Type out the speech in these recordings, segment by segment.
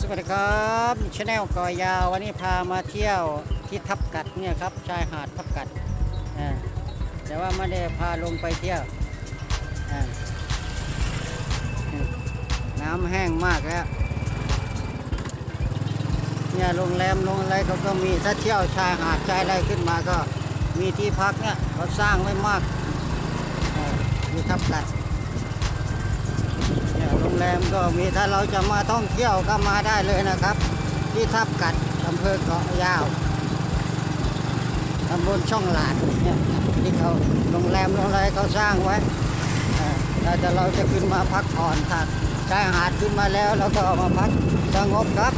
สวัสดีครับชาแนลกอยาววันนี้พามาเที่ยวที่ทับกัดเนี่ยครับชายหาดทับกัดแต่ว่าไม่ได้พาลงไปเที่ยวน้ำแห้งมากแล้วเนี่ยโรงแรมโรงอะไรเขาก็มีถ้าเที่ยวชายหาดชายอะไรขึ้นมาก็มีที่พักเนี่ยเขาสร้างไว้มากอยู่ทับกัด รงแรมก็มีถ้าเราจะมาท่องเที่ยวก็มาได้เลยนะครับ ที่ทับกัดอำเภอเกาะยาวตำบลช่องหลานเนี่ยที่เขาโรงแรมโรงแรมเขาสร้างไว้เอ่อถ้าจะเราจะขึ้นมาพักผ่อนถ้าชายหาดขึ้นมาแล้วเราก็มาพักสงบครับ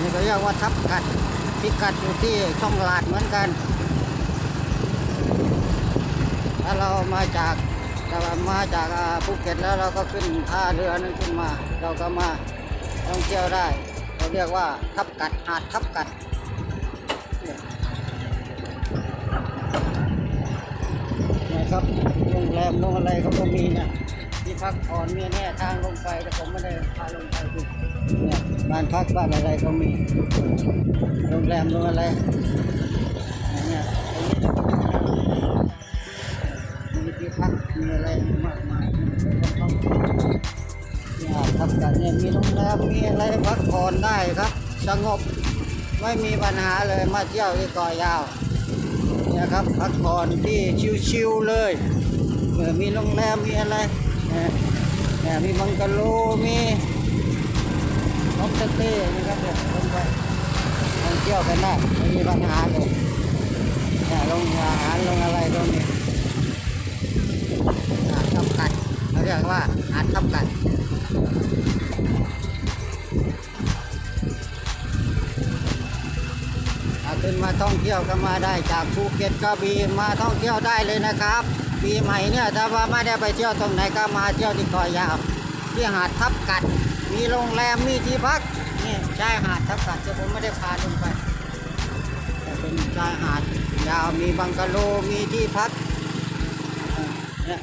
นี่ก็เรียกว่าทับกัดพิกัดอยู่ที่ช่องหลาดเหมือนกัน ถ้าเรามาจาก ถ้าเรามาจากภูเก็ตแล้วเราก็ขึ้นท่าเรือนั้นขึ้นมา เราก็มาท่องเที่ยวได้ เราเรียกว่าทับกัดหาดทับกัดนี่ยครับโรงแรมโรงอะไรเขาก็มีเนี่ยที่พักผ่อนมีแน่ทางลงไปแต่ผมไม่ได้พาลงไปดูเนี่ยบ้านพักบ้านอะไรก็มีโรงแรมโรงอะไร ครับกันเนี่ยมีโรงแรมมีอะไรพักผ่อนได้ครับ สงบไม่มีปัญหาเลยมาเที่ยวที่เกาะยาวเนี่ยครับพักผ่อนที่ชิวๆเลยเออมีโรงแรมมีอะไรเนี่ยเนี่ยมีบังกะโลมีฮอมสเตย์นะครับเนี่ยลงไปท่องเที่ยวกันได้ไม่มีปัญหาเลยเนี่ยลงอาหารลงอะไรตรงนี้หาดทับกัดเขาเรียกว่าอาหาดทับกัด นมาท่องเที่ยวก็มาได้จากภูเก็ตกระบี่มาท่องเที่ยวได้เลยนะครับ ปีใหม่เนี่ยถ้าว่าไม่ได้ไปเที่ยวตรงไหนก็มาเที่ยวที่เกาะยาวที่หาดทับกัด มีโรงแรมมีที่พักนี่ชายหาดทับกัดแต่ผมไม่ได้พาลงไปแต่เป็นชายหาดยาวมีบังกะโลมีที่พักเนี่ย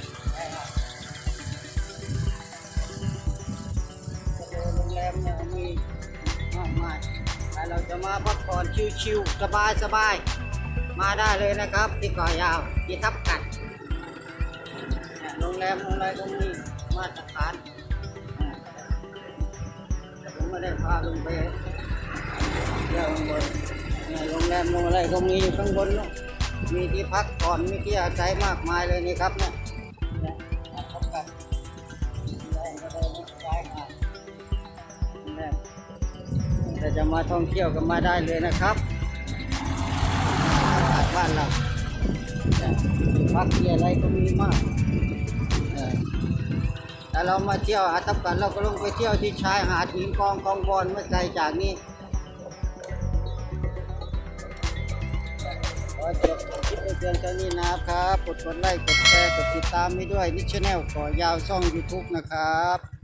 โรงแรมเนี่ยมีมากมาย เราจะมาพักผ่อนชิวๆสบายๆมาได้เลยนะครับ ที่เกาะยาวที่ทับกัดเนี่ยโรงแรมโรงแรมตรงนี้มาตรฐานเนี่ยแต่ผมไม่ได้พาลงไปเที่ยวข้างบนเนี่ยโรงแรมโรงอะไรก็มีอยู่ข้างบนมีที่พักผ่อนมีที่อาศัยมากมายเลยนี่ครับเนี่ยเนี่ย จะมาท่องเที่ยวก็มาได้เลยนะครับอากาศบ้านเราพักที่อะไรก็มีมากแต่เรามาเที่ยวหาทับกันเราก็ลงไปเที่ยวที่ชายหาดหินกองกองบอลไม่ไกลจากนี้ขอจบคลิปเพียงเท่านี้นะครับ กดกดไลค์ กดแชร์ กดติดตามให้ด้วยนิชแนลขอยาวช่อง YouTube นะครับ